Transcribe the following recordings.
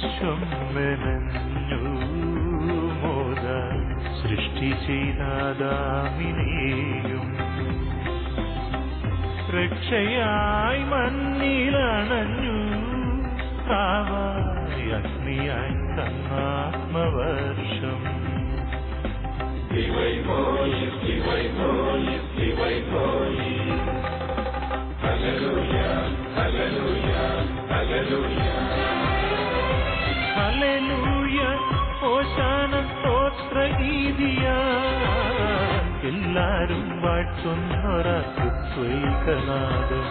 വിശ്വം മോദ സൃഷ്ടി ചെയ്താദാമിനെയും രക്ഷയായി മണ്ണിലണഞ്ഞു അഗ്നിയായി തന്നാത്മവർഷം. చున్నర సుత్వైకనాదం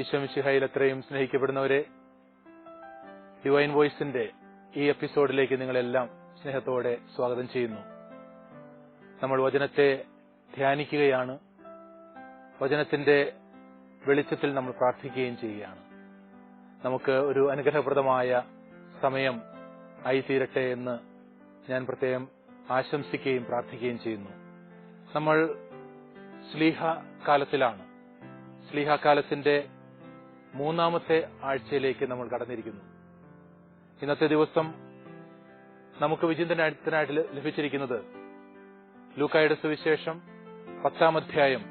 ഈശോമിശിഹയിൽ അത്രയും സ്നേഹിക്കപ്പെടുന്നവരെ ഡിവൈൻ വോയിസിന്റെ ഈ എപ്പിസോഡിലേക്ക് നിങ്ങളെല്ലാം സ്നേഹത്തോടെ സ്വാഗതം ചെയ്യുന്നു. നമ്മൾ വചനത്തെ ധ്യാനിക്കുകയാണ്. വചനത്തിന്റെ വെളിച്ചത്തിൽ നമ്മൾ പ്രാർത്ഥിക്കുകയും ചെയ്യുകയാണ്. നമുക്ക് ഒരു അനുഗ്രഹപ്രദമായ സമയം ആയി ആയിത്തീരട്ടെ എന്ന് ഞാൻ പ്രത്യേകം ആശംസിക്കുകയും പ്രാർത്ഥിക്കുകയും ചെയ്യുന്നു. നമ്മൾ സ്ലീഹ കാലത്തിലാണ്. സ്ലീഹ കാലത്തിന്റെ മൂന്നാമത്തെ ആഴ്ചയിലേക്ക് നമ്മൾ കടന്നിരിക്കുന്നു. ഇന്നത്തെ ദിവസം നമുക്ക് വിചിന്തനത്തിനായിട്ട് ലഭിച്ചിരിക്കുന്നത് ലൂക്കായുടെ സുവിശേഷം പത്താം അധ്യായം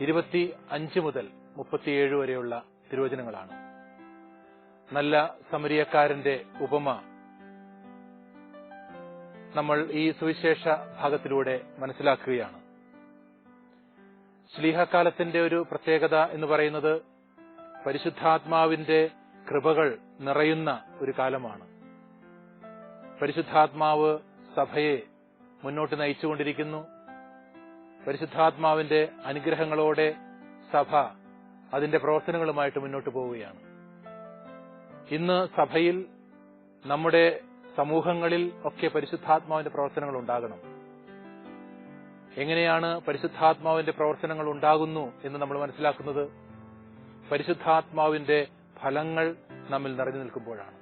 ഇരുപത്തി അഞ്ച് മുതൽ മുപ്പത്തിയേഴ് വരെയുള്ള തിരുവചനങ്ങളാണ്. നല്ല സമരിയക്കാരന്റെ ഉപമ നമ്മൾ ഈ സുവിശേഷ ഭാഗത്തിലൂടെ മനസ്സിലാക്കുകയാണ്. ശ്ലീഹക്കാലത്തിന്റെ ഒരു പ്രത്യേകത എന്ന് പറയുന്നത് പരിശുദ്ധാത്മാവിന്റെ കൃപകൾ നിറയുന്ന ഒരു കാലമാണ്. പരിശുദ്ധാത്മാവ് സഭയെ മുന്നോട്ട് നയിച്ചുകൊണ്ടിരിക്കുന്നു. പരിശുദ്ധാത്മാവിന്റെ അനുഗ്രഹങ്ങളോടെ സഭ അതിന്റെ പ്രവർത്തനങ്ങളുമായിട്ട് മുന്നോട്ട് പോവുകയാണ്. ഇന്ന് സഭയിൽ നമ്മുടെ സമൂഹങ്ങളിൽ ഒക്കെ പരിശുദ്ധാത്മാവിന്റെ പ്രവർത്തനങ്ങൾ ഉണ്ടാകണം. എങ്ങനെയാണ് പരിശുദ്ധാത്മാവിന്റെ പ്രവർത്തനങ്ങൾ ഉണ്ടാകുന്നു എന്ന് നമ്മൾ മനസ്സിലാക്കുന്നത്? പരിശുദ്ധാത്മാവിന്റെ ഫലങ്ങൾ നമ്മിൽ നിറഞ്ഞു നിൽക്കുമ്പോഴാണ്.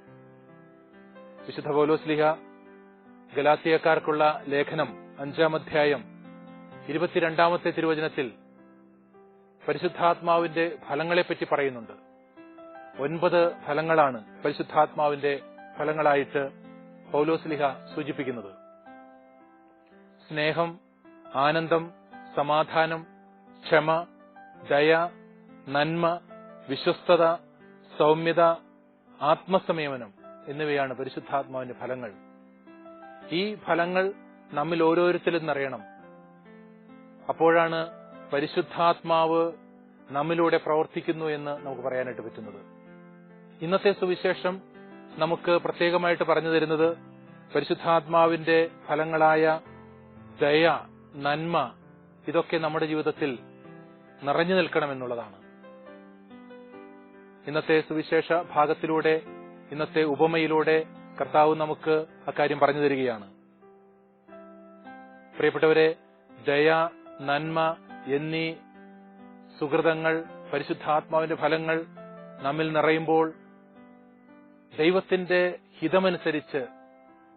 വിശുദ്ധ പൗലോസ്ലിഹ ഗലാത്തിയക്കാർക്കുള്ള ലേഖനം അഞ്ചാം അധ്യായം ഇരുപത്തിരണ്ടാമത്തെ തിരുവചനത്തിൽ പരിശുദ്ധാത്മാവിന്റെ ഫലങ്ങളെപ്പറ്റി പറയുന്നുണ്ട്. ഒൻപത് ഫലങ്ങളാണ് പരിശുദ്ധാത്മാവിന്റെ ഫലങ്ങളായിട്ട് പൗലോസ്ലിഹ സൂചിപ്പിക്കുന്നത്. സ്നേഹം ആനന്ദം സമാധാനം ക്ഷമ ദയ നന്മ വിശ്വസ്തത സൗമ്യത ആത്മസംയമനം എന്നിവയാണ് പരിശുദ്ധാത്മാവിന്റെ ഫലങ്ങൾ. ഈ ഫലങ്ങൾ നമ്മിൽ ഓരോരുത്തരും അറിയണം അപ്പോഴാണ് പരിശുദ്ധാത്മാവ് നമ്മിലൂടെ പ്രവർത്തിക്കുന്നു എന്ന് നമുക്ക് പറയാനായിട്ട് പറ്റുന്നത്. ഇന്നത്തെ സുവിശേഷം നമുക്ക് പ്രത്യേകമായിട്ട് പറഞ്ഞു തരുന്നത് പരിശുദ്ധാത്മാവിന്റെ ഫലങ്ങളായ ദയ നന്മ ഇതൊക്കെ നമ്മുടെ ജീവിതത്തിൽ നിറഞ്ഞു നിൽക്കണമെന്നുള്ളതാണ്. ഇന്നത്തെ സുവിശേഷ ഭാഗത്തിലൂടെ ഇന്നത്തെ ഉപമയിലൂടെ കർത്താവ് നമുക്ക് അക്കാര്യം പറഞ്ഞു തരികയാണ്. പ്രിയപ്പെട്ടവരെ ദയ നന്മ എന്നീ സുഹൃതങ്ങൾ പരിശുദ്ധാത്മാവിന്റെ ഫലങ്ങൾ നമ്മിൽ നിറയുമ്പോൾ ദൈവത്തിന്റെ ഹിതമനുസരിച്ച്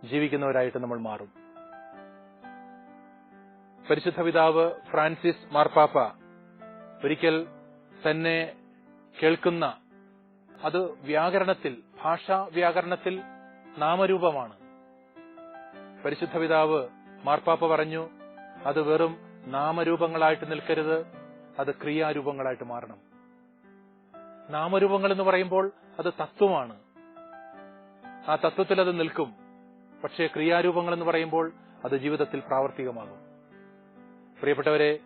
ജീവിക്കുന്നവരായിട്ട് നമ്മൾ മാറും. പരിശുദ്ധ പിതാവ് ഫ്രാൻസിസ് മാർപ്പാപ്പ ഒരിക്കൽ തന്നെ കേൾക്കുന്ന അത് വ്യാകരണത്തിൽ ഭാഷാ വ്യാകരണത്തിൽ നാമരൂപമാണ്. പരിശുദ്ധ പിതാവ് മാർപ്പാപ്പ പറഞ്ഞു അത് വെറും നാമരൂപങ്ങളായിട്ട് നിൽക്കരുത് അത് ക്രിയാരൂപങ്ങളായിട്ട് മാറണം. നാമരൂപങ്ങൾ എന്ന് പറയുമ്പോൾ അത് തത്വമാണ്. ആ തത്വത്തിൽ അത് നിൽക്കും പക്ഷേ ക്രിയാരൂപങ്ങൾ എന്ന് പറയുമ്പോൾ അത് ജീവിതത്തിൽ പ്രാവർത്തികമാകും. പ്രിയപ്പെട്ടവരെ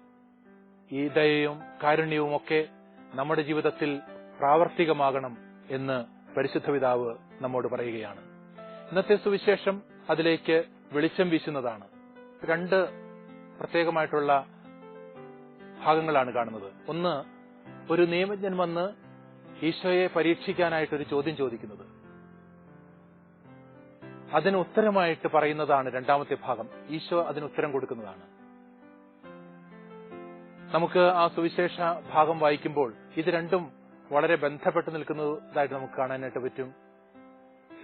ഈ ദയയും കാരുണ്യവും ഒക്കെ നമ്മുടെ ജീവിതത്തിൽ പ്രാവർത്തികമാകണം എന്ന് പരിശുദ്ധ പിതാവ് നമ്മോട് പറയുകയാണ്. ഇന്നത്തെ സുവിശേഷം അതിലേക്ക് വെളിച്ചം വീശുന്നതാണ്. രണ്ട് പ്രത്യേകമായിട്ടുള്ള ഭാഗങ്ങളാണ് കാണുന്നത്. ഒന്ന് ഒരു നിയമജ്ഞൻ വന്ന് ഈശോയെ പരീക്ഷിക്കാനായിട്ട് ഒരു ചോദ്യം ചോദിക്കുന്നത്. അതിന് ഉത്തരമായിട്ട് പറയുന്നതാണ് രണ്ടാമത്തെ ഭാഗം. ഈശോ അതിന് ഉത്തരം കൊടുക്കുന്നതാണ്. നമുക്ക് ആ സുവിശേഷ ഭാഗം വായിക്കുമ്പോൾ ഇത് രണ്ടും വളരെ ബന്ധപ്പെട്ട് നിൽക്കുന്നതായിട്ട് നമുക്ക് കാണാനായിട്ട് പറ്റും.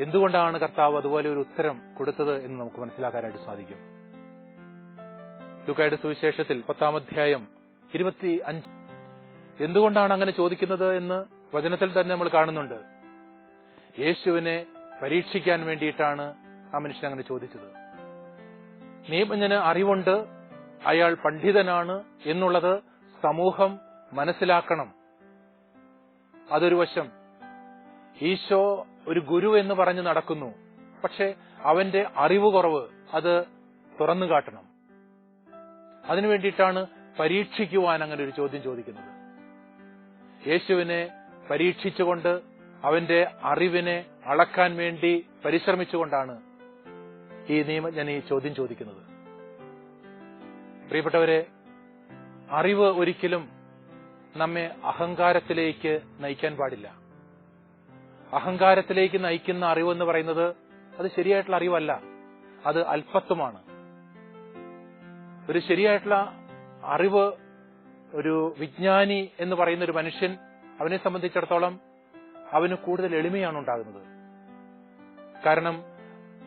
എന്തുകൊണ്ടാണ് കർത്താവ് അതുപോലെ ഒരു ഉത്തരം കൊടുത്തത് എന്ന് നമുക്ക് മനസ്സിലാക്കാനായിട്ട് സാധിക്കും. ലുക്കായുടെ സുവിശേഷത്തിൽ പത്താം അധ്യായം ഇരുപത്തി അഞ്ച് എന്തുകൊണ്ടാണ് അങ്ങനെ ചോദിക്കുന്നത് എന്ന് വചനത്തിൽ തന്നെ നമ്മൾ കാണുന്നുണ്ട്. യേശുവിനെ പരീക്ഷിക്കാൻ വേണ്ടിയിട്ടാണ് ആ മനുഷ്യൻ അങ്ങനെ ചോദിച്ചത്. നിയമജ്ഞന് അറിവുണ്ട് അയാൾ പണ്ഡിതനാണ് എന്നുള്ളത് സമൂഹം മനസ്സിലാക്കണം. അതൊരു വശം. ഈശോ ഒരു ഗുരു എന്ന് പറഞ്ഞു നടക്കുന്നു. പക്ഷെ അവന്റെ അറിവ് കുറവ് അത് തുറന്നു കാട്ടണം. അതിനു വേണ്ടിയിട്ടാണ് പരീക്ഷിക്കുവാൻ അങ്ങനെ ഒരു ചോദ്യം ചോദിക്കുന്നത്. യേശുവിനെ പരീക്ഷിച്ചുകൊണ്ട് അവന്റെ അറിവിനെ അളക്കാൻ വേണ്ടി പരിശ്രമിച്ചുകൊണ്ടാണ് ഈ നിയമജ്ഞൻ ഈ ചോദ്യം ചോദിക്കുന്നത്. പ്രിയപ്പെട്ടവരെ അറിവ് ഒരിക്കലും നമ്മെ അഹങ്കാരത്തിലേക്ക് നയിക്കാൻ പാടില്ല. അഹങ്കാരത്തിലേക്ക് നയിക്കുന്ന അറിവ് എന്ന് പറയുന്നത് അത് ശരിയായിട്ടുള്ള അറിവല്ല അത് അല്പത്വമാണ് ഒരു ശരിയായിട്ടുള്ള അറിവ് ഒരു വിജ്ഞാനി എന്ന് പറയുന്ന ഒരു മനുഷ്യൻ അവനെ സംബന്ധിച്ചിടത്തോളം അവന് കൂടുതൽ എളിമയാണ് ഉണ്ടാകുന്നത്. കാരണം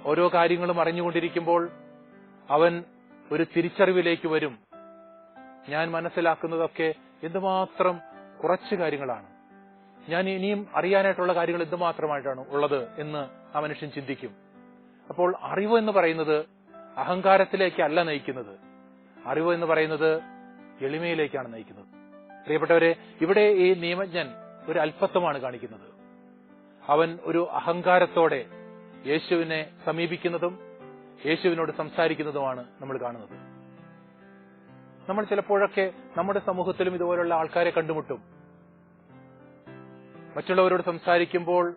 ഓരോ കാര്യങ്ങളും അറിഞ്ഞുകൊണ്ടിരിക്കുമ്പോൾ അവൻ ഒരു തിരിച്ചറിവിലേക്ക് വരും. ഞാൻ മനസ്സിലാക്കുന്നതൊക്കെ എന്തുമാത്രം കുറച്ച് കാര്യങ്ങളാണ്. ഞാൻ ഇനിയും അറിയാനായിട്ടുള്ള കാര്യങ്ങൾ എന്തുമാത്രമായിട്ടാണ് ഉള്ളത് എന്ന് ആ മനുഷ്യൻ ചിന്തിക്കും. അപ്പോൾ അറിവ് എന്ന് പറയുന്നത് അഹങ്കാരത്തിലേക്കല്ല നയിക്കുന്നത്. അറിവ് എന്ന് പറയുന്നത് എളിമയിലേക്കാണ് നയിക്കുന്നത്. പ്രിയപ്പെട്ടവരെ ഇവിടെ ഈ നിയമജ്ഞൻ ഒരു അല്പത്വമാണ് കാണിക്കുന്നത്. അവൻ ഒരു അഹങ്കാരത്തോടെ യേശുവിനെ സമീപിക്കുന്നതും യേശുവിനോട് സംസാരിക്കുന്നതുമാണ് നമ്മൾ കാണുന്നത്. നമ്മൾ ചിലപ്പോഴൊക്കെ നമ്മുടെ സമൂഹത്തിലും ഇതുപോലുള്ള ആൾക്കാരെ കണ്ടുമുട്ടും. മറ്റുള്ളവരോട് സംസാരിക്കുമ്പോൾ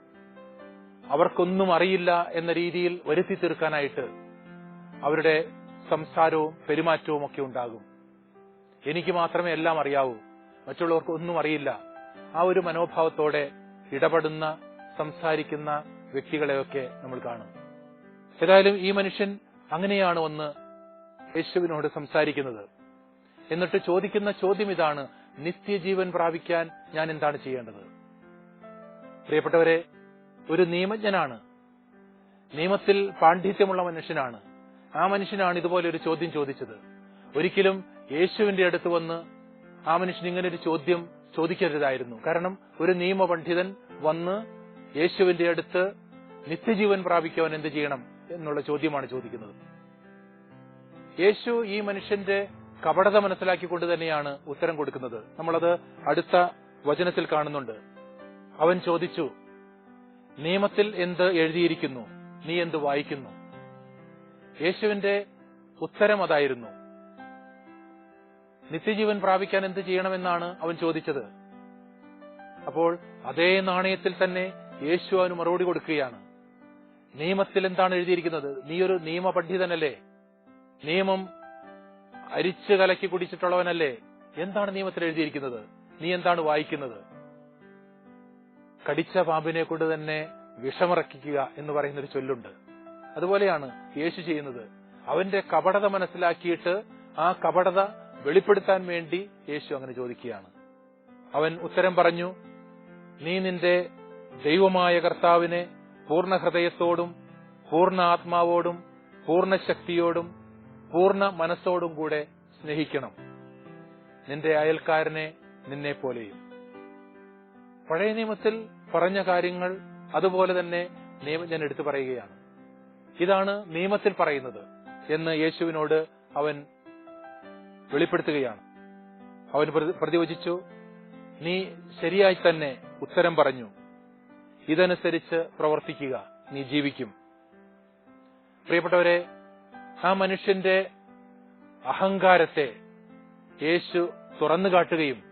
അവർക്കൊന്നും അറിയില്ല എന്ന രീതിയിൽ വരുത്തി തീർക്കാനായിട്ട് അവരുടെ സംസാരവും പെരുമാറ്റവും ഒക്കെ ഉണ്ടാകും. എനിക്ക് മാത്രമേ എല്ലാം അറിയാവൂ. മറ്റുള്ളവർക്ക് ഒന്നും അറിയില്ല. ആ ഒരു മനോഭാവത്തോടെ ഇടപെടുന്ന സംസാരിക്കുന്ന വ്യക്തികളെയൊക്കെ നമ്മൾ കാണും. ഏതായാലും ഈ മനുഷ്യൻ അങ്ങനെയാണ് ഒന്ന് യേശുവിനോട് സംസാരിക്കുന്നത്. എന്നിട്ട് ചോദിക്കുന്ന ചോദ്യം ഇതാണ് നിത്യജീവൻ പ്രാപിക്കാൻ ഞാൻ എന്താണ് ചെയ്യേണ്ടത്? പ്രിയപ്പെട്ടവരെ ഒരു നിയമജ്ഞനാണ്. നിയമത്തിൽ പാണ്ഡിത്യമുള്ള മനുഷ്യനാണ്. ആ മനുഷ്യനാണ് ഇതുപോലെ ഒരു ചോദ്യം ചോദിച്ചത്. ഒരിക്കലും യേശുവിന്റെ അടുത്ത് വന്ന് ആ മനുഷ്യൻ ഇങ്ങനെ ഒരു ചോദ്യം ചോദിക്കരുതായിരുന്നു. കാരണം ഒരു നിയമപണ്ഡിതൻ വന്ന് യേശുവിന്റെ അടുത്ത് നിത്യജീവൻ പ്രാപിക്കുവാൻ എന്ത് ചെയ്യണം എന്നുള്ള ചോദ്യമാണ് ചോദിക്കുന്നത്. യേശു ഈ മനുഷ്യന്റെ കപടത മനസ്സിലാക്കിക്കൊണ്ട് തന്നെയാണ് ഉത്തരം കൊടുക്കുന്നത്. നമ്മളത് അടുത്ത വചനത്തിൽ കാണുന്നുണ്ട്. അവൻ ചോദിച്ചു നിയമത്തിൽ എന്ത് എഴുതിയിരിക്കുന്നു? നീ എന്ത് വായിക്കുന്നു? യേശുവിന്റെ ഉത്തരം അതായിരുന്നു. നിത്യജീവൻ പ്രാപിക്കാൻ എന്ത് ചെയ്യണമെന്നാണ് അവൻ ചോദിച്ചത്. അപ്പോൾ അതേ നാണയത്തിൽ തന്നെ യേശു അവന് മറുപടി കൊടുക്കുകയാണ്. നിയമത്തിൽ എന്താണ് എഴുതിയിരിക്കുന്നത്? നീ ഒരു നിയമപണ്ഡിതനല്ലേ? നിയമം അരിച്ചു കലക്കി കുടിച്ചിട്ടുള്ളവനല്ലേ? എന്താണ് നിയമത്തിൽ എഴുതിയിരിക്കുന്നത്? നീ എന്താണ് വായിക്കുന്നത്? കടിച്ച പാമ്പിനെ കൊണ്ട് തന്നെ വിഷമിറക്കിക്കുക എന്ന് പറയുന്ന ഒരു ചൊല്ലുണ്ട്. അതുപോലെയാണ് യേശു ചെയ്യുന്നത്. അവന്റെ കപടത മനസ്സിലാക്കിയിട്ട് ആ കപടത വെളിപ്പെടുത്താൻ വേണ്ടി യേശു അങ്ങനെ ചോദിക്കുകയാണ്. അവൻ ഉത്തരം പറഞ്ഞു നീ നിന്റെ ദൈവമായ കർത്താവിനെ പൂർണ ഹൃദയത്തോടും പൂർണ ആത്മാവോടും പൂർണ ശക്തിയോടും പൂർണ മനസ്സോടും കൂടെ സ്നേഹിക്കണം. നിന്റെ അയൽക്കാരനെ നിന്നെ പോലെയും. പഴയ നിയമത്തിൽ പറഞ്ഞ കാര്യങ്ങൾ അതുപോലെ തന്നെ നിയമജ്ഞൻ എടുത്തു പറയുകയാണ്. ഇതാണ് നിയമത്തിൽ പറയുന്നത് എന്ന് യേശുവിനോട് അവൻ വെളിപ്പെടുത്തുകയാണ്. അവൻ പ്രതി- പ്രതിവചിച്ചു നീ ശരിയായി തന്നെ ഉത്തരം പറഞ്ഞു. ഇതനുസരിച്ച് പ്രവർത്തിക്കുക. നീ ജീവിക്കും. പ്രിയപ്പെട്ടവരെ ആ മനുഷ്യന്റെ അഹങ്കാരത്തെ യേശു തുറന്നു കാട്ടുകയും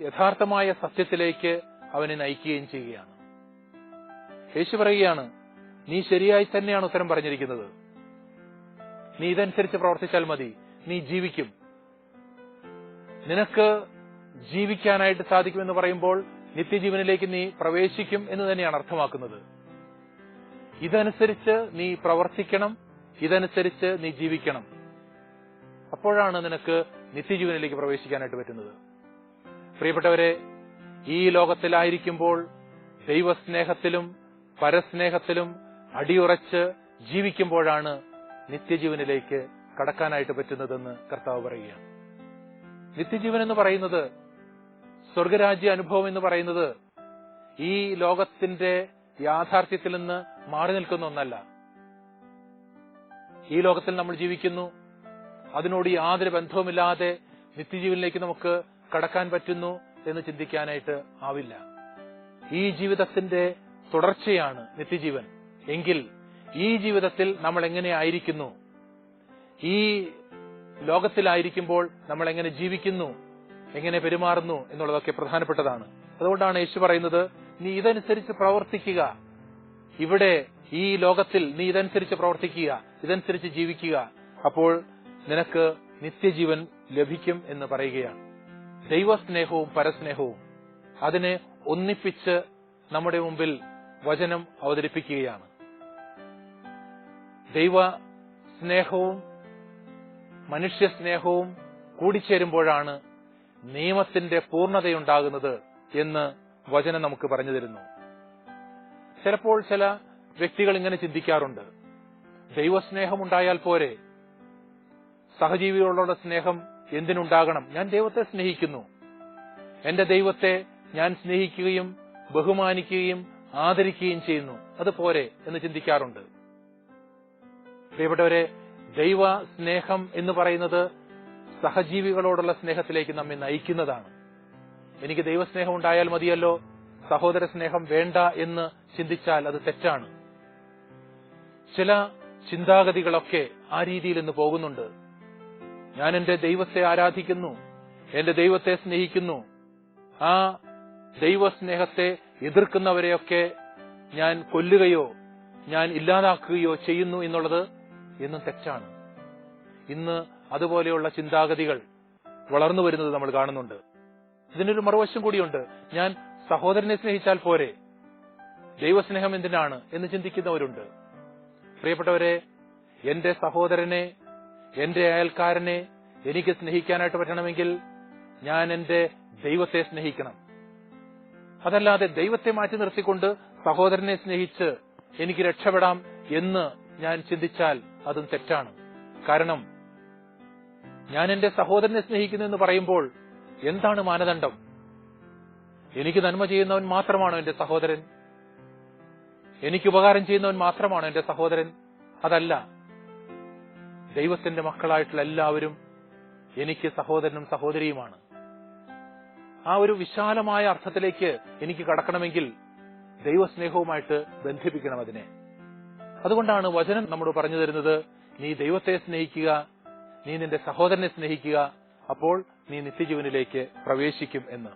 യഥാർത്ഥമായ സത്യത്തിലേക്ക് അവനെ നയിക്കുകയും ചെയ്യുകയാണ്. യേശു പറയുകയാണ് നീ ശരിയായി തന്നെയാണ് ഉത്തരം പറഞ്ഞിരിക്കുന്നത്. നീ ഇതനുസരിച്ച് പ്രവർത്തിച്ചാൽ മതി. നീ ജീവിക്കും. നിനക്ക് ജീവിക്കാനായിട്ട് സാധിക്കുമെന്ന് പറയുമ്പോൾ നിത്യജീവനിലേക്ക് നീ പ്രവേശിക്കും എന്ന് തന്നെയാണ് അർത്ഥമാക്കുന്നത്. ഇതനുസരിച്ച് നീ പ്രവർത്തിക്കണം. ഇതനുസരിച്ച് നീ ജീവിക്കണം. അപ്പോഴാണ് നിനക്ക് നിത്യജീവനിലേക്ക് പ്രവേശിക്കാനായിട്ട് പറ്റുന്നത്. പ്രിയപ്പെട്ടവരെ ഈ ലോകത്തിലായിരിക്കുമ്പോൾ ദൈവസ്നേഹത്തിലും പരസ്നേഹത്തിലും അടിയുറച്ച് ജീവിക്കുമ്പോഴാണ് നിത്യജീവനിലേക്ക് കടക്കാനായിട്ട് പറ്റുന്നതെന്ന് കർത്താവ് പറയുകയാണ്. നിത്യജീവൻ എന്ന് പറയുന്നത് സ്വർഗരാജ്യ അനുഭവം എന്ന് പറയുന്നത് ഈ ലോകത്തിന്റെ യാഥാർത്ഥ്യത്തിൽ നിന്ന് മാറി നിൽക്കുന്ന ഒന്നല്ല. ഈ ലോകത്തിൽ നമ്മൾ ജീവിക്കുന്നു. അതിനോട് യാതൊരു ബന്ധവുമില്ലാതെ നിത്യജീവനിലേക്ക് നമുക്ക് കടക്കാൻ പറ്റുന്നു എന്ന് ചിന്തിക്കാനായിട്ട് ആവില്ല. ഈ ജീവിതത്തിന്റെ തുടർച്ചയാണ് നിത്യജീവൻ. എങ്കിൽ ഈ ജീവിതത്തിൽ നമ്മൾ എങ്ങനെ ആയിരിക്കുന്നു? ഈ ലോകത്തിലായിരിക്കുമ്പോൾ നമ്മൾ എങ്ങനെ ജീവിക്കുന്നു? എങ്ങനെ പെരുമാറുന്നു എന്നുള്ളതൊക്കെ പ്രധാനപ്പെട്ടതാണ്. അതുകൊണ്ടാണ് യേശു പറയുന്നത് നീ ഇതനുസരിച്ച് പ്രവർത്തിക്കുക. ഇവിടെ ഈ ലോകത്തിൽ നീ ഇതനുസരിച്ച് പ്രവർത്തിക്കുക ഇതനുസരിച്ച് ജീവിക്കുക. അപ്പോൾ നിനക്ക് നിത്യജീവൻ ലഭിക്കും എന്ന് പറയുകയാണ്. ദൈവസ്നേഹവും പരസ്നേഹവും അതിനെ ഒന്നിപ്പിച്ച് നമ്മുടെ മുമ്പിൽ വചനം അവതരിപ്പിക്കുകയാണ്. ദൈവ സ്നേഹവും മനുഷ്യ സ്നേഹവും കൂടിച്ചേരുമ്പോഴാണ് നിയമത്തിന്റെ പൂർണതയുണ്ടാകുന്നത് എന്ന് വചനം നമുക്ക് പറഞ്ഞു തരുന്നു. ചിലപ്പോൾ ചില വ്യക്തികൾ ഇങ്ങനെ ചിന്തിക്കാറുണ്ട്. ദൈവസ്നേഹം ഉണ്ടായാൽ പോരെ? സഹജീവികളോടുള്ള സ്നേഹം എന്തിനുണ്ടാകണം? ഞാൻ ദൈവത്തെ സ്നേഹിക്കുന്നു. എന്റെ ദൈവത്തെ ഞാൻ സ്നേഹിക്കുകയും ബഹുമാനിക്കുകയും ആദരിക്കുകയും ചെയ്യുന്നു. അത് പോരെ എന്ന് ചിന്തിക്കാറുണ്ട്. പ്രിയപ്പെട്ടവരെ ദൈവ സ്നേഹം എന്ന് പറയുന്നത് സഹജീവികളോടുള്ള സ്നേഹത്തിലേക്ക് നമ്മെ നയിക്കുന്നതാണ്. എനിക്ക് ദൈവസ്നേഹം ഉണ്ടായാൽ മതിയല്ലോ? സഹോദര സ്നേഹം വേണ്ട എന്ന് ചിന്തിച്ചാൽ അത് തെറ്റാണ്. ചില ചിന്താഗതികളൊക്കെ ആ രീതിയിൽ ഇന്ന് പോകുന്നുണ്ട്. ഞാൻ എന്റെ ദൈവത്തെ ആരാധിക്കുന്നു എന്റെ ദൈവത്തെ സ്നേഹിക്കുന്നു. ആ ദൈവസ്നേഹത്തെ എതിർക്കുന്നവരെയൊക്കെ ഞാൻ കൊല്ലുകയോ ഞാൻ ഇല്ലാതാക്കുകയോ ചെയ്യുന്നു എന്നുള്ളത് എന്നും തെറ്റാണ്. ഇന്ന് അതുപോലെയുള്ള ചിന്താഗതികൾ വളർന്നു വരുന്നത് നമ്മൾ കാണുന്നുണ്ട്. ഇതിനൊരു മറുവശം കൂടിയുണ്ട്. ഞാൻ സഹോദരനെ സ്നേഹിച്ചാൽ പോരെ? ദൈവസ്നേഹം എന്തിനാണ് എന്ന് ചിന്തിക്കുന്നവരുണ്ട്. പ്രിയപ്പെട്ടവരെ എന്റെ സഹോദരനെ എന്റെ അയൽക്കാരനെ എനിക്ക് സ്നേഹിക്കാനായിട്ട് പറ്റണമെങ്കിൽ ഞാൻ എന്റെ ദൈവത്തെ സ്നേഹിക്കണം. അതല്ലാതെ ദൈവത്തെ മാറ്റി നിർത്തിക്കൊണ്ട് സഹോദരനെ സ്നേഹിച്ച് എനിക്ക് രക്ഷപ്പെടാം എന്ന് ഞാൻ ചിന്തിച്ചാൽ അതും തെറ്റാണ്. കാരണം ഞാൻ എന്റെ സഹോദരനെ സ്നേഹിക്കുന്നു എന്ന് പറയുമ്പോൾ എന്താണ് മാനദണ്ഡം? എനിക്ക് നന്മ ചെയ്യുന്നവൻ മാത്രമാണോ എന്റെ സഹോദരൻ? എനിക്ക് ഉപകാരം ചെയ്യുന്നവൻ മാത്രമാണ് എന്റെ സഹോദരൻ. അതല്ല ദൈവത്തിന്റെ മക്കളായിട്ടുള്ള എല്ലാവരും എനിക്ക് സഹോദരനും സഹോദരിയുമാണ്. ആ ഒരു വിശാലമായ അർത്ഥത്തിലേക്ക് എനിക്ക് കടക്കണമെങ്കിൽ ദൈവസ്നേഹവുമായിട്ട് ബന്ധിപ്പിക്കണം അതിനെ. അതുകൊണ്ടാണ് വചനം നമ്മോട് പറഞ്ഞു തരുന്നത് നീ ദൈവത്തെ സ്നേഹിക്കുക നീ നിന്റെ സഹോദരനെ സ്നേഹിക്കുക അപ്പോൾ നീ നിത്യജീവനിലേക്ക് പ്രവേശിക്കും എന്ന്.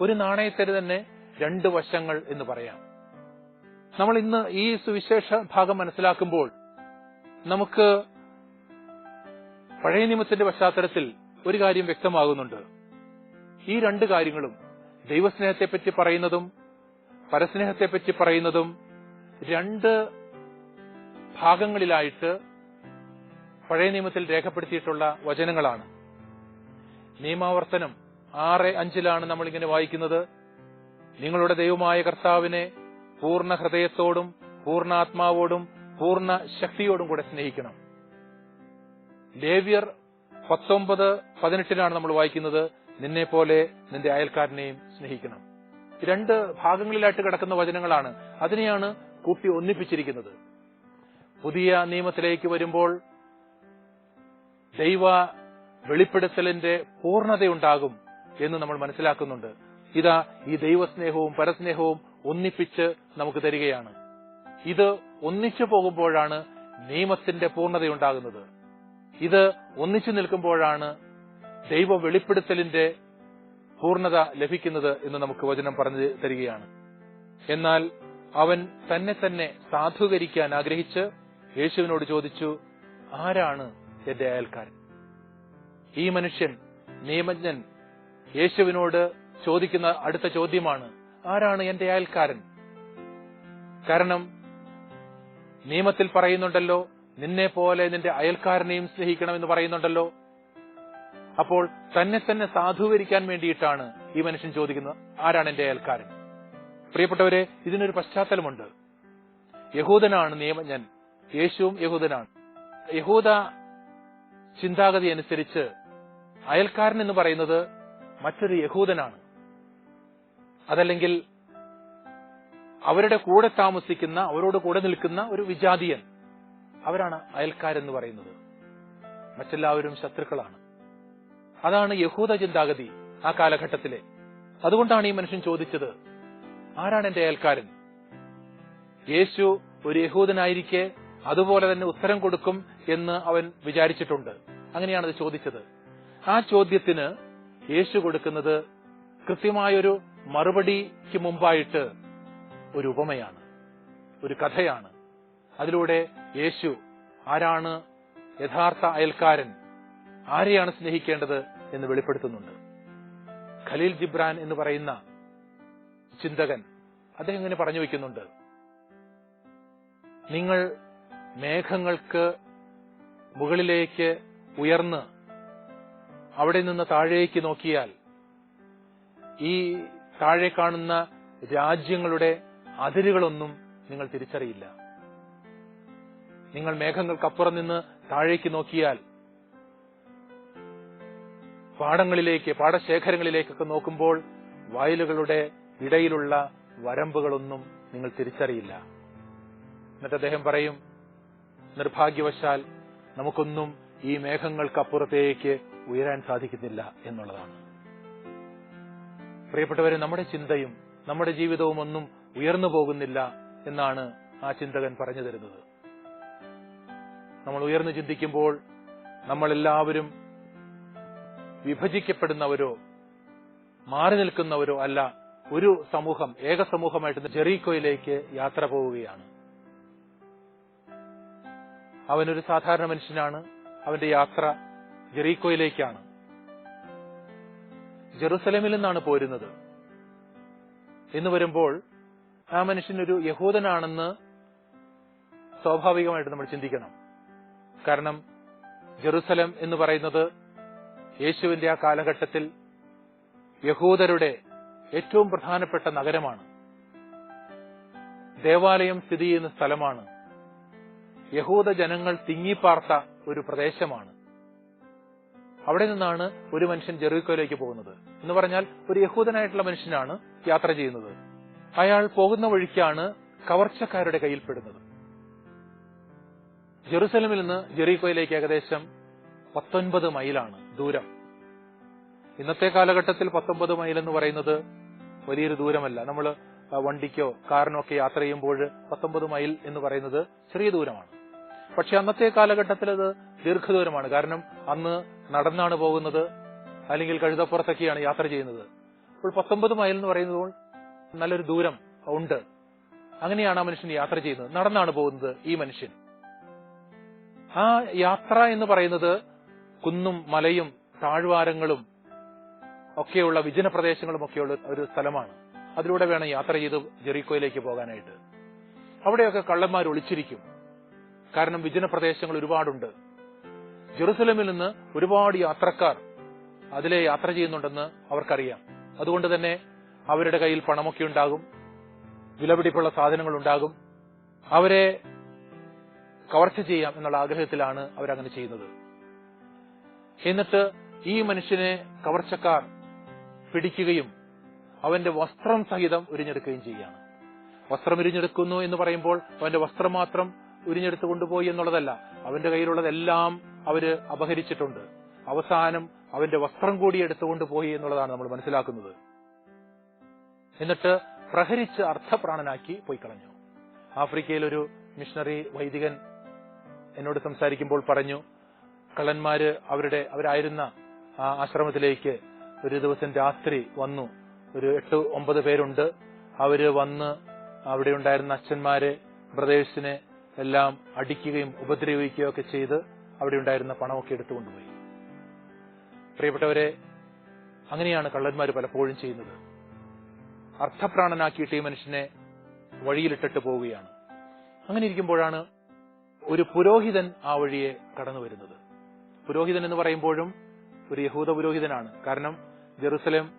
ഒരു നാണയത്തിന് തന്നെ രണ്ട് വശങ്ങൾ എന്ന് പറയാം. നമ്മൾ ഇന്ന് ഈ സുവിശേഷ ഭാഗം മനസ്സിലാക്കുമ്പോൾ നമുക്ക് പഴയ നിയമത്തിന്റെ പശ്ചാത്തലത്തിൽ ഒരു കാര്യം വ്യക്തമാകുന്നുണ്ട്. ഈ രണ്ട് കാര്യങ്ങളും ദൈവസ്നേഹത്തെപ്പറ്റി പറയുന്നതും പരസ്നേഹത്തെപ്പറ്റി പറയുന്നതും രണ്ട് ഭാഗങ്ങളിലായിട്ട് പഴയ നിയമത്തിൽ രേഖപ്പെടുത്തിയിട്ടുള്ള വചനങ്ങളാണ്. നിയമാവർത്തനം ആറ് അഞ്ചിലാണ് നമ്മൾ ഇങ്ങനെ വായിക്കുന്നത്. നിങ്ങളുടെ ദൈവമായ കർത്താവിനെ പൂർണ ഹൃദയത്തോടും പൂർണ ആത്മാവോടും പൂർണ ശക്തിയോടും കൂടെ സ്നേഹിക്കണം. ലേവ്യർ പത്തൊമ്പത് പതിനെട്ടിലാണ് നമ്മൾ വായിക്കുന്നത് നിന്നെ പോലെ നിന്റെ അയൽക്കാരനെയും സ്നേഹിക്കണം. രണ്ട് ഭാഗങ്ങളിലായിട്ട് കിടക്കുന്ന വചനങ്ങളാണ് അതിനെയാണ് കൂട്ടി ഒന്നിപ്പിച്ചിരിക്കുന്നത്. പുതിയ നിയമത്തിലേക്ക് വരുമ്പോൾ ദൈവ വെളിപ്പെടുത്തലിന്റെ പൂർണതയുണ്ടാകും എന്ന് നമ്മൾ മനസ്സിലാക്കുന്നുണ്ട്. ഇതാ ഈ ദൈവസ്നേഹവും പരസ്നേഹവും ഒന്നിപ്പിച്ച് നമുക്ക് തരികയാണ്. ഇത് ഒന്നിച്ചു പോകുമ്പോഴാണ് നിയമത്തിന്റെ പൂർണതയുണ്ടാകുന്നത്. ഇത് ഒന്നിച്ചു നിൽക്കുമ്പോഴാണ് ദൈവ വെളിപ്പെടുത്തലിന്റെ പൂർണത ലഭിക്കുന്നത് എന്ന് നമുക്ക് വചനം പറഞ്ഞു തരികയാണ്. എന്നാൽ അവൻ തന്നെ തന്നെ സാധൂകരിക്കാൻ ആഗ്രഹിച്ച് യേശുവിനോട് ചോദിച്ചു ആരാണ് എന്റെ അയൽക്കാരൻ? ഈ മനുഷ്യൻ നിയമജ്ഞൻ യേശുവിനോട് ചോദിക്കുന്ന അടുത്ത ചോദ്യമാണ് ആരാണ് എന്റെ അയൽക്കാരൻ? കാരണം നിയമത്തിൽ പറയുന്നുണ്ടല്ലോ നിന്നെ പോലെ നിന്റെ അയൽക്കാരനെയും സ്നേഹിക്കണമെന്ന് പറയുന്നുണ്ടല്ലോ. അപ്പോൾ തന്നെ തന്നെ സാധൂകരിക്കാൻ വേണ്ടിയിട്ടാണ് ഈ മനുഷ്യൻ ചോദിക്കുന്നത് ആരാണ് എന്റെ അയൽക്കാരൻ? പ്രിയപ്പെട്ടവരെ ഇതിനൊരു പശ്ചാത്തലമുണ്ട്. യഹൂദനാണ് നിയമജ്ഞൻ. യേശുവും യഹൂദനാണ്. യഹൂദ ചിന്താഗതി അനുസരിച്ച് അയൽക്കാരൻ എന്ന് പറയുന്നത് മറ്റൊരു യഹൂദനാണ്. അതല്ലെങ്കിൽ അവരുടെ കൂടെ താമസിക്കുന്ന അവരോട് കൂടെ നിൽക്കുന്ന ഒരു വിജാതിയൻ. അവരാണ് അയൽക്കാരെന്ന് പറയുന്നത്. മറ്റെല്ലാവരും ശത്രുക്കളാണ്. അതാണ് യഹൂദ ചിന്താഗതി ആ കാലഘട്ടത്തിലെ. അതുകൊണ്ടാണ് ഈ മനുഷ്യൻ ചോദിച്ചത് ആരാണ് എന്റെ അയൽക്കാരൻ? യേശു ഒരു യഹൂദനായിരിക്കെ അതുപോലെ തന്നെ ഉത്തരം കൊടുക്കും എന്ന് അവൻ വിചാരിച്ചിട്ടുണ്ട്. അങ്ങനെയാണ് അത് ചോദിച്ചത്. ആ ചോദ്യത്തിന് യേശു കൊടുക്കുന്നത് കൃത്യമായൊരു മറുപടിക്ക് മുമ്പായിട്ട് ഒരു ഉപമയാണ് ഒരു കഥയാണ്. അതിലൂടെ യേശു ആരാണ് യഥാർത്ഥ അയൽക്കാരൻ ആരെയാണ് സ്നേഹിക്കേണ്ടത് എന്ന് വെളിപ്പെടുത്തുന്നുണ്ട്. ഖലീൽ ജിബ്രാൻ എന്ന് പറയുന്ന ചിന്തകൻ അദ്ദേഹം ഇങ്ങനെ പറഞ്ഞു വയ്ക്കുന്നുണ്ട് നിങ്ങൾ മേഘങ്ങൾക്ക് മുകളിലേക്ക് ഉയർന്ന് അവിടെ നിന്ന് താഴേക്ക് നോക്കിയാൽ ഈ താഴെ കാണുന്ന രാജ്യങ്ങളുടെ അതിരുകളൊന്നും നിങ്ങൾ തിരിച്ചറിയില്ല. നിങ്ങൾ മേഘങ്ങൾക്കപ്പുറം നിന്ന് താഴേക്ക് നോക്കിയാൽ പാടങ്ങളിലേക്ക് പാടശേഖരങ്ങളിലേക്കൊക്കെ നോക്കുമ്പോൾ വയലുകളുടെ ഇടയിലുള്ള വരമ്പുകളൊന്നും നിങ്ങൾ തിരിച്ചറിയില്ല. എന്നിട്ട് അദ്ദേഹം പറയും നിർഭാഗ്യവശാൽ നമുക്കൊന്നും ഈ മേഘങ്ങൾക്കപ്പുറത്തേക്ക് ഉയരാൻ സാധിക്കുന്നില്ല എന്നുള്ളതാണ്. പ്രിയപ്പെട്ടവരെ നമ്മുടെ ചിന്തയും നമ്മുടെ ജീവിതവും ഒന്നും ഉയർന്നു പോകുന്നില്ല എന്നാണ് ആ ചിന്തകൻ പറഞ്ഞു തരുന്നത്. നമ്മൾ ഉയർന്നു ചിന്തിക്കുമ്പോൾ നമ്മളെല്ലാവരും വിഭജിക്കപ്പെടുന്നവരോ മാറി നിൽക്കുന്നവരോ അല്ല ഒരു സമൂഹം ഏക സമൂഹമായിട്ട് ജെറീക്കോയിലേക്ക് യാത്ര പോവുകയാണ്. അവനൊരു സാധാരണ മനുഷ്യനാണ്. അവന്റെ യാത്ര ജെറീക്കോയിലേക്കാണ്. ജെറുസലേമിൽ നിന്നാണ് പോരുന്നത്. എന്ന് വരുമ്പോൾ ആ മനുഷ്യൻ ഒരു യഹൂദനാണെന്ന് സ്വാഭാവികമായിട്ട് നമ്മൾ ചിന്തിക്കണം. കാരണം ജെറുസലം എന്ന് പറയുന്നത് യേശുവിന്റെ ആ കാലഘട്ടത്തിൽ യഹൂദരുടെ ഏറ്റവും പ്രധാനപ്പെട്ട നഗരമാണ്. ദേവാലയം സ്ഥിതി ചെയ്യുന്ന സ്ഥലമാണ്. യഹൂദ ജനങ്ങൾ തിങ്ങിപ്പാർത്ത ഒരു പ്രദേശമാണ്. അവിടെ നിന്നാണ് ഒരു മനുഷ്യൻ ജെറീക്കോയിലേക്ക് പോകുന്നത്. എന്ന് പറഞ്ഞാൽ ഒരു യഹൂദനായിട്ടുള്ള മനുഷ്യനാണ് യാത്ര ചെയ്യുന്നത്. അയാൾ പോകുന്ന വഴിക്കാണ് കവർച്ചക്കാരുടെ കയ്യിൽപ്പെടുന്നത് ജെറുസലമിൽ നിന്ന് ജെറീക്കോയിലേക്ക് ഏകദേശം പത്തൊൻപത് മൈലാണ് ദൂരം. ഇന്നത്തെ കാലഘട്ടത്തിൽ പത്തൊമ്പത് മൈൽ എന്ന് പറയുന്നത് വലിയൊരു ദൂരമല്ല. നമ്മൾ വണ്ടിക്കോ കാറിനോ ഒക്കെ യാത്ര ചെയ്യുമ്പോൾ പത്തൊമ്പത് മൈൽ എന്ന് പറയുന്നത് ചെറിയ ദൂരമാണ്. പക്ഷെ അന്നത്തെ കാലഘട്ടത്തിൽ അത് ദീർഘദൂരമാണ്. കാരണം അന്ന് നടന്നാണ് പോകുന്നത് അല്ലെങ്കിൽ കഴുതപ്പുറത്തൊക്കെയാണ് യാത്ര ചെയ്യുന്നത്. അപ്പോൾ പത്തൊമ്പത് മൈൽ എന്ന് പറയുന്നത് നല്ലൊരു ദൂരം ഉണ്ട്. അങ്ങനെയാണ് ആ മനുഷ്യൻ യാത്ര ചെയ്യുന്നത്. നടന്നാണ് പോകുന്നത് ഈ മനുഷ്യൻ. ആ യാത്ര എന്ന് പറയുന്നത് കുന്നും മലയും താഴ്വാരങ്ങളും ഒക്കെയുള്ള വിജന പ്രദേശങ്ങളും ഒക്കെയുള്ള ഒരു സ്ഥലമാണ്. അതിലൂടെ വേണം യാത്ര ചെയ്ത് ജെറിക്കോയിലേക്ക് പോകാനായിട്ട്. അവിടെയൊക്കെ കള്ളന്മാർ ഒളിച്ചിരിക്കും. കാരണം വിജന പ്രദേശങ്ങൾ ഒരുപാടുണ്ട്. ജെറുസലമിൽ നിന്ന് ഒരുപാട് യാത്രക്കാർ അതിലെ യാത്ര ചെയ്യുന്നുണ്ടെന്ന് അവർക്കറിയാം. അതുകൊണ്ട് തന്നെ അവരുടെ കയ്യിൽ പണമൊക്കെ ഉണ്ടാകും വിലപിടിപ്പുള്ള സാധനങ്ങൾ ഉണ്ടാകും. അവരെ കവർച്ച ചെയ്യാം എന്നുള്ള ആഗ്രഹത്തിലാണ് അവരങ്ങനെ ചെയ്യുന്നത്. എന്നിട്ട് ഈ മനുഷ്യനെ കവർച്ചക്കാർ പിടിക്കുകയും അവന്റെ വസ്ത്രം സഹിതം ഉരിഞ്ഞെടുക്കുകയും ചെയ്യുകയാണ്. വസ്ത്രം ഉരിഞ്ഞെടുക്കുന്നു എന്ന് പറയുമ്പോൾ അവന്റെ വസ്ത്രം മാത്രം ഉരിഞ്ഞെടുത്ത് കൊണ്ടുപോയി എന്നുള്ളതല്ല. അവന്റെ കയ്യിലുള്ളതെല്ലാം അവർ അപഹരിച്ചിട്ടുണ്ട്. അവസാനം അവന്റെ വസ്ത്രം കൂടി എടുത്തുകൊണ്ടുപോയി എന്നുള്ളതാണ് നമ്മൾ മനസ്സിലാക്കുന്നത്. എന്നിട്ട് പ്രഹരിച്ച് അർത്ഥപ്രാണനാക്കി പോയി കളഞ്ഞു. ആഫ്രിക്കയിൽ ഒരു മിഷണറി വൈദികൻ എന്നോട് സംസാരിക്കുമ്പോൾ പറഞ്ഞു കള്ളന്മാര് അവരുടെ അവരായിരുന്ന ആ ആശ്രമത്തിലേക്ക് ഒരു ദിവസം രാത്രി വന്നു. ഒരു എട്ട് ഒമ്പത് പേരുണ്ട്. അവർ വന്ന് അവിടെ ഉണ്ടായിരുന്ന അച്ഛന്മാരെ ബ്രദേഴ്സിനെ എല്ലാം അടിക്കുകയും ഉപദ്രവിക്കുകയും ഒക്കെ ചെയ്ത് അവിടെ ഉണ്ടായിരുന്ന പണമൊക്കെ എടുത്തുകൊണ്ടുപോയി. പ്രിയപ്പെട്ടവരെ അങ്ങനെയാണ് കള്ളന്മാർ പലപ്പോഴും ചെയ്യുന്നത്. അർത്ഥപ്രാണനാക്കിയിട്ട് ഈ മനുഷ്യനെ വഴിയിലിട്ടിട്ട് പോവുകയാണ്. അങ്ങനെ ഇരിക്കുമ്പോഴാണ് ഒരു പുരോഹിതൻ ആ വഴിയെ കടന്നു വരുന്നത്. പുരോഹിതൻ എന്ന് പറയുമ്പോഴും ഒരു യഹൂദ പുരോഹിതനാണ്. കാരണം ജെറുസലേം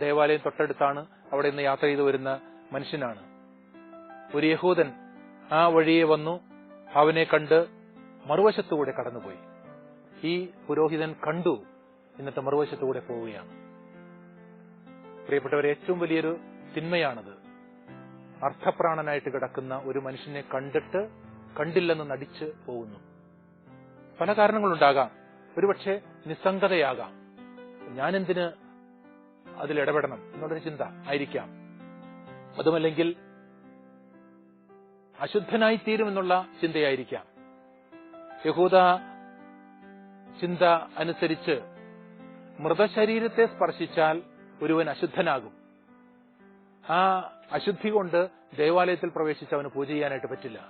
ദേവാലയം തൊട്ടടുത്താണ് അവിടെ നിന്ന് യാത്ര ചെയ്തു വരുന്ന മനുഷ്യനാണ്. ഒരു യഹൂദൻ ആ വഴിയെ വന്നു. അവനെ കണ്ട് മറുവശത്തുകൂടെ കടന്നുപോയി. ഈ പുരോഹിതൻ കണ്ടു എന്നിട്ട് മറുവശത്തുകൂടെ പോവുകയാണ്. പ്രിയപ്പെട്ടവരെ ഏറ്റവും വലിയൊരു തിന്മയാണത്. അർത്ഥപ്രാണനായിട്ട് കിടക്കുന്ന ഒരു മനുഷ്യനെ കണ്ടിട്ട് കണ്ടില്ലെന്ന് നടിച്ച് പോകുന്നു. പല കാരണങ്ങളുണ്ടാകാം. ഒരുപക്ഷെ നിസ്സംഗതയാകാം. ഞാനെന്തിന് അതിൽ ഇടപെടണം? എന്നുള്ളൊരു ചിന്ത ആയിരിക്കാം. അതുമല്ലെങ്കിൽ അശുദ്ധനായി തീരുമെന്നുള്ള ചിന്തയായിരിക്കാം. യഹൂദ ചിന്ത അനുസരിച്ച് മൃതശരീരത്തെ സ്പർശിച്ചാൽ ഒരുവൻ അശുദ്ധനാകും. ആ അശുദ്ധി കൊണ്ട് ദേവാലയത്തിൽ പ്രവേശിച്ച് അവന് പൂജ ചെയ്യാനായിട്ട് പറ്റില്ല.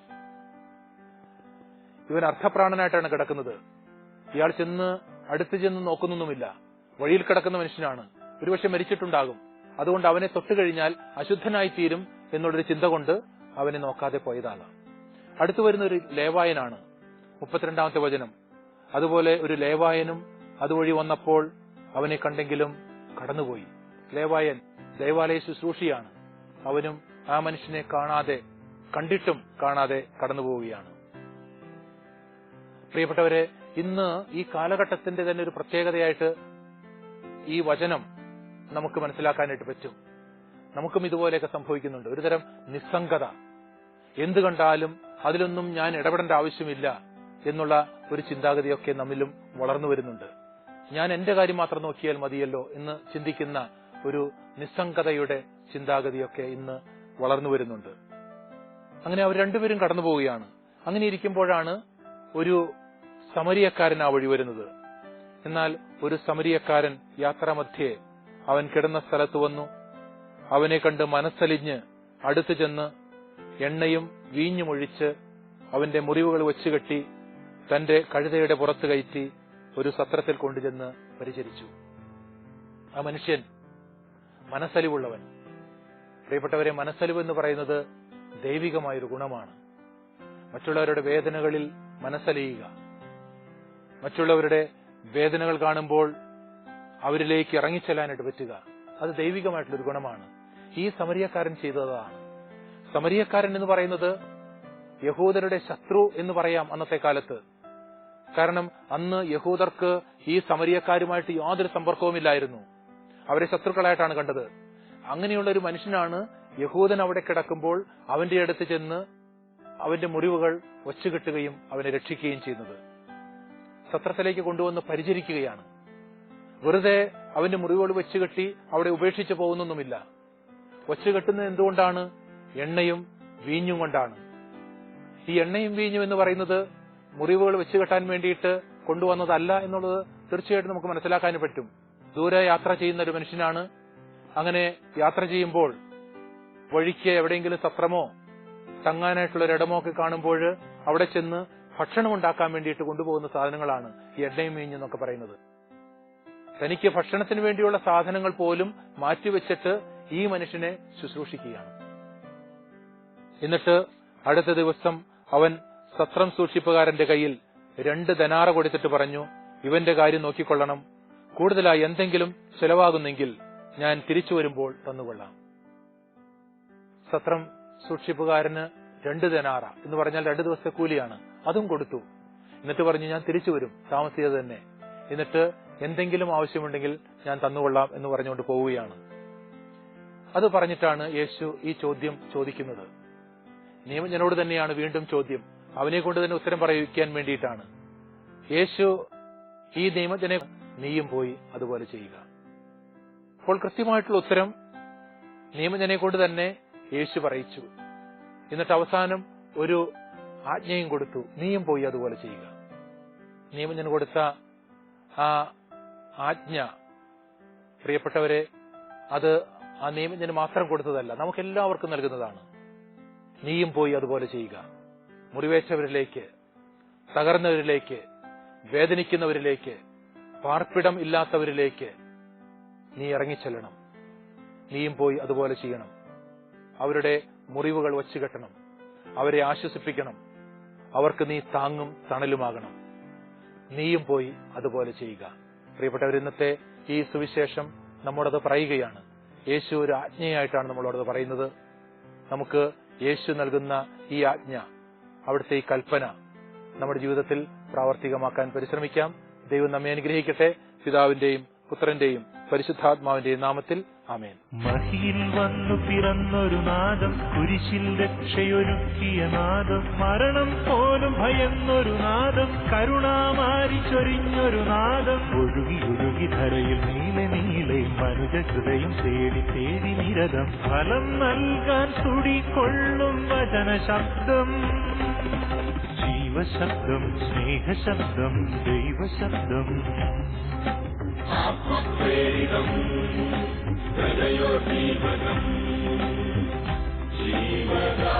ഇവൻ അർത്ഥപ്രാണനായിട്ടാണ് കിടക്കുന്നത്. ഇയാൾ ചെന്ന് അടുത്ത് ചെന്ന് നോക്കുന്നൊന്നുമില്ല. വഴിയിൽ കിടക്കുന്ന മനുഷ്യനാണ്. ഒരുപക്ഷെ മരിച്ചിട്ടുണ്ടാകും. അതുകൊണ്ട് അവനെ തൊട്ടുകഴിഞ്ഞാൽ അശുദ്ധനായി തീരും എന്നുള്ളൊരു ചിന്ത കൊണ്ട് അവനെ നോക്കാതെ പോയതാണ്. അടുത്തു വരുന്ന ഒരു ലേവായനാണ്. മുപ്പത്തിരണ്ടാമത്തെ വചനം. അതുപോലെ ഒരു ലേവായനും അതുവഴി വന്നപ്പോൾ അവനെ കണ്ടെങ്കിലും കടന്നുപോയി. ലേവായൻ ദേവാലയ ശുശ്രൂഷിയാണ്. അവനും ആ മനുഷ്യനെ കാണാതെ കണ്ടിട്ടും കാണാതെ കടന്നുപോവുകയാണ്. പ്രിയപ്പെട്ടവരെ ഇന്ന് ഈ കാലഘട്ടത്തിന്റെ തന്നെ ഒരു പ്രത്യേകതയായിട്ട് ഈ വചനം നമുക്ക് മനസ്സിലാക്കാനായിട്ട് പറ്റും. നമുക്കും ഇതുപോലെയൊക്കെ സംഭവിക്കുന്നുണ്ട്. ഒരുതരം നിസ്സംഗത. എന്ത് കണ്ടാലും അതിലൊന്നും ഞാൻ ഇടപെടേണ്ട ആവശ്യമില്ല എന്നുള്ള ഒരു ചിന്താഗതിയൊക്കെ നമ്മിലും വളർന്നു വരുന്നുണ്ട്. ഞാൻ എന്റെ കാര്യം മാത്രം നോക്കിയാൽ മതിയല്ലോ എന്ന് ചിന്തിക്കുന്ന ഒരു നിസ്സംഗതയുടെ ചിന്താഗതിയൊക്കെ ഇന്ന് വളർന്നു വരുന്നുണ്ട്. അങ്ങനെ അവർ രണ്ടുപേരും കടന്നു പോവുകയാണ്. അങ്ങനെ ഇരിക്കുമ്പോഴാണ് ഒരു സമരിയക്കാരൻ ആ വഴി വരുന്നത്. എന്നാൽ ഒരു സമരിയക്കാരൻ യാത്രാമധ്യേ അവൻ കിടന്ന സ്ഥലത്ത് വന്നു. അവനെ കണ്ട് മനസ്സലിഞ്ഞ് അടുത്തു ചെന്ന് എണ്ണയും വീഞ്ഞുമൊഴിച്ച് അവന്റെ മുറിവുകൾ വച്ചുകെട്ടി തന്റെ കഴുതയുടെ പുറത്ത് കയറ്റി ഒരു സത്രത്തിൽ കൊണ്ടുചെന്ന് പരിചരിച്ചു. ആ മനുഷ്യൻ മനസ്സലിവുള്ളവൻ. പ്രിയപ്പെട്ടവരെ മനസ്സലിവ് എന്ന് പറയുന്നത് ദൈവികമായൊരു ഗുണമാണ്. മറ്റുള്ളവരുടെ വേദനകളിൽ മനസ്സലിയുക. മറ്റുള്ളവരുടെ വേദനകൾ കാണുമ്പോൾ അവരിലേക്ക് ഇറങ്ങിച്ചെല്ലാനായിട്ട് പറ്റുക. അത് ദൈവികമായിട്ടുള്ളൊരു ഗുണമാണ്. ഈ സമരിയക്കാരൻ ചെയ്തതാണ്. സമരിയക്കാരൻ എന്ന് പറയുന്നത് യഹൂദരുടെ ശത്രു എന്ന് പറയാം അന്നത്തെ കാലത്ത്. കാരണം അന്ന് യഹൂദർക്ക് ഈ സമരിയക്കാരുമായിട്ട് യാതൊരു സമ്പർക്കവുമില്ലായിരുന്നു. അവരെ ശത്രുക്കളായിട്ടാണ് കണ്ടത്. അങ്ങനെയുള്ള ഒരു മനുഷ്യനാണ് യഹൂദൻ അവിടെ കിടക്കുമ്പോൾ അവന്റെ അടുത്ത് ചെന്ന് അവന്റെ മുറിവുകൾ ഒച്ചുകെട്ടുകയും അവനെ രക്ഷിക്കുകയും ചെയ്യുന്നത്. സത്രത്തിലേക്ക് കൊണ്ടുവന്ന് പരിചരിക്കുകയാണ്. വെറുതെ അവന്റെ മുറിവുകൾ വെച്ചുകെട്ടി അവിടെ ഉപേക്ഷിച്ചു പോകുന്നൊന്നുമില്ല. വച്ചുകെട്ടുന്നത് എന്തുകൊണ്ടാണ്? എണ്ണയും വീഞ്ഞും കൊണ്ടാണ്. ഈ എണ്ണയും വീഞ്ഞും എന്ന് പറയുന്നത് മുറിവുകൾ വെച്ചുകെട്ടാൻ വേണ്ടിയിട്ട് കൊണ്ടുവന്നതല്ല എന്നുള്ളത് തീർച്ചയായിട്ടും നമുക്ക് മനസ്സിലാക്കാൻ പറ്റും. ദൂരെ യാത്ര ചെയ്യുന്ന ഒരു മനുഷ്യനാണ്. അങ്ങനെ യാത്ര ചെയ്യുമ്പോൾ വഴിക്ക് എവിടെയെങ്കിലും സത്രമോ തങ്ങാനായിട്ടുള്ള ഒരിടമോ ഒക്കെ കാണുമ്പോൾ അവിടെ ചെന്ന് ഭക്ഷണം ഉണ്ടാക്കാൻ വേണ്ടിയിട്ട് കൊണ്ടുപോകുന്ന സാധനങ്ങളാണ് ഈ എണ്ണയും വീഞ്ഞും എന്നൊക്കെ പറയുന്നത്. തനിക്ക് ഭക്ഷണത്തിന് വേണ്ടിയുള്ള സാധനങ്ങൾ പോലും മാറ്റിവെച്ചിട്ട് ഈ മനുഷ്യനെ ശുശ്രൂഷിക്കുകയാണ്. എന്നിട്ട് അടുത്ത ദിവസം അവൻ സത്രം സൂക്ഷിപ്പുകാരന്റെ കയ്യിൽ രണ്ട് ധനാറ കൊടുത്തിട്ട് പറഞ്ഞു ഇവന്റെ കാര്യം നോക്കിക്കൊള്ളണം. കൂടുതലായി എന്തെങ്കിലും ചെലവാകുന്നെങ്കിൽ ഞാൻ തിരിച്ചു വരുമ്പോൾ തന്നുകൊള്ളാം. സത്രം സൂക്ഷിപ്പുകാരന് രണ്ട് ധനാറ എന്ന് പറഞ്ഞാൽ രണ്ട് ദിവസത്തെ കൂലിയാണ്. അതും കൊടുത്തു. എന്നിട്ട് പറഞ്ഞു ഞാൻ തിരിച്ചു വരും. താമസിയത് തന്നെ. എന്നിട്ട് എന്തെങ്കിലും ആവശ്യമുണ്ടെങ്കിൽ ഞാൻ തന്നുകൊള്ളാം എന്ന് പറഞ്ഞുകൊണ്ട് പോവുകയാണ്. അത് പറഞ്ഞിട്ടാണ് യേശു ഈ ചോദ്യം ചോദിക്കുന്നത്. നിയമജ്ഞനോട് തന്നെയാണ് വീണ്ടും ചോദ്യം. അവനെ കൊണ്ട് തന്നെ ഉത്തരം പറയിക്കാൻ വേണ്ടിയിട്ടാണ്. യേശു ഈ നിയമജ്ഞനെ നീയും പോയി അതുപോലെ ചെയ്യുക. അപ്പോൾ കൃത്യമായിട്ടുള്ള ഉത്തരം നിയമജ്ഞനെ കൊണ്ട് തന്നെ യേശു പറയിച്ചു. എന്നിട്ട് അവസാനം ഒരു ആജ്ഞയും കൊടുത്തു. നീയും പോയി അതുപോലെ ചെയ്യുക. നിയമജ്ഞന് കൊടുത്ത ആ ആജ്ഞ. പ്രിയപ്പെട്ടവരെ അത് ആ നിയമത്തിന് മാത്രം കൊടുത്തതല്ല നമുക്ക് എല്ലാവർക്കും നൽകുന്നതാണ്. നീയും പോയി അതുപോലെ ചെയ്യുക. മുറിവേറ്റവരിലേക്ക് തകർന്നവരിലേക്ക് വേദനിക്കുന്നവരിലേക്ക് പാർപ്പിടം ഇല്ലാത്തവരിലേക്ക് നീ ഇറങ്ങിച്ചെല്ലണം. നീയും പോയി അതുപോലെ ചെയ്യണം. അവരുടെ മുറിവുകൾ വച്ചുകെട്ടണം. അവരെ ആശ്വസിപ്പിക്കണം. അവർക്ക് നീ താങ്ങും തണലുമാകണം. നീയും പോയി അതുപോലെ ചെയ്യുക. പ്രിയപ്പെട്ടവർ ഇന്നത്തെ ഈ സുവിശേഷം നമ്മോടത് പറയുകയാണ്. യേശു ഒരു ആജ്ഞയായിട്ടാണ് നമ്മളോട് പറയുന്നത്. നമുക്ക് യേശു നൽകുന്ന ഈ ആജ്ഞ അവിടുത്തെ ഈ കൽപ്പന നമ്മുടെ ജീവിതത്തിൽ പ്രാവർത്തികമാക്കാൻ പരിശ്രമിക്കാം. ദൈവം നമ്മെ അനുഗ്രഹിക്കട്ടെ. പിതാവിന്റെയും പുത്രന്റെയും പരിശുദ്ധാത്മാവിന്റെയും നാമത്തിൽ ആമേൻ. മഹിയിൽ വന്നു പിറന്നൊരു നാദം കുരിശിൽ രക്ഷയൊരുക്കിയ നാദം മരണം പോലും ഭയന്നൊരു നാദം കരുണാമാരി ചൊരിഞ്ഞൊരു നാദം. ഒഴുകി ഒഴുകി ധരയിൽ നീല നീലെ മനുജ ഹൃദയം തേടി തേടി നിരതം ഫലം നൽകാൻ തുടികൊള്ളും വചന ശബ്ദം ജീവശബ്ദം സ്നേഹശബ്ദം ദൈവശബ്ദം ഹൃദയോദ്ദീപകം ജീവദാ